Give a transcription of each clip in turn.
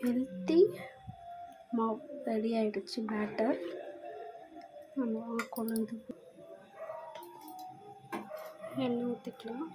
Healthy மாவு ready ஆகிடுச்சு batter நம்ம கொண்டு எண்ணெய் ஊற்றிக்கலாம்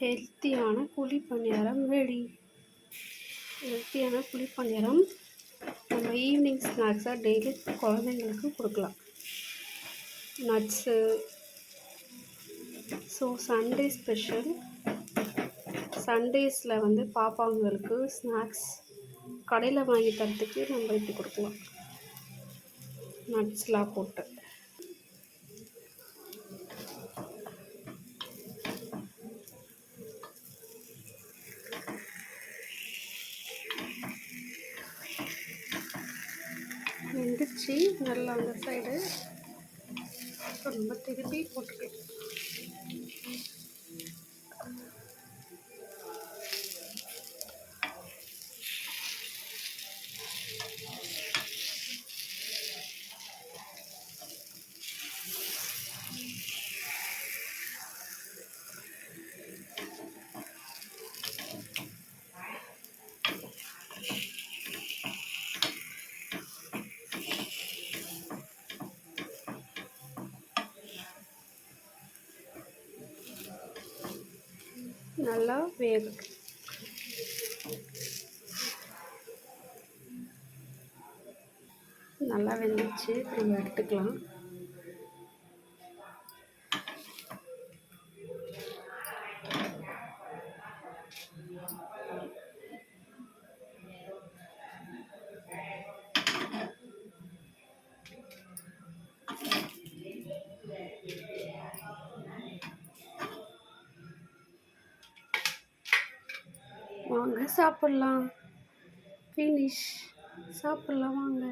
ஹெல்த்தியான குழிப்பணியாரம் ரெடி. ஹெல்த்தியான குழிப்பணியாரம் நம்ம ஈவினிங் ஸ்நாக்ஸாக டெய்லி குழந்தைங்களுக்கு கொடுக்கலாம். நட்ஸு ஸோ சண்டே ஸ்பெஷல் சண்டேஸில் வந்து பாப்பாங்களுக்கு ஸ்நாக்ஸ் கடையில் வாங்கி தரத்துக்கு நம்ம இப்படி கொடுக்கலாம். நட்ஸ்லாம் போட்டு. வெந்துச்சு நல்லா அந்த சைடு ரொம்ப திருப்பி போட்டுக்கலாம் நல்லா வேகும் நல்லா வெந்துச்சு நம்ம எடுத்துக்கலாம். வாங்க சாப்பிட்லாம். ஃபினிஷ் சாப்பிட்லாம் வாங்க.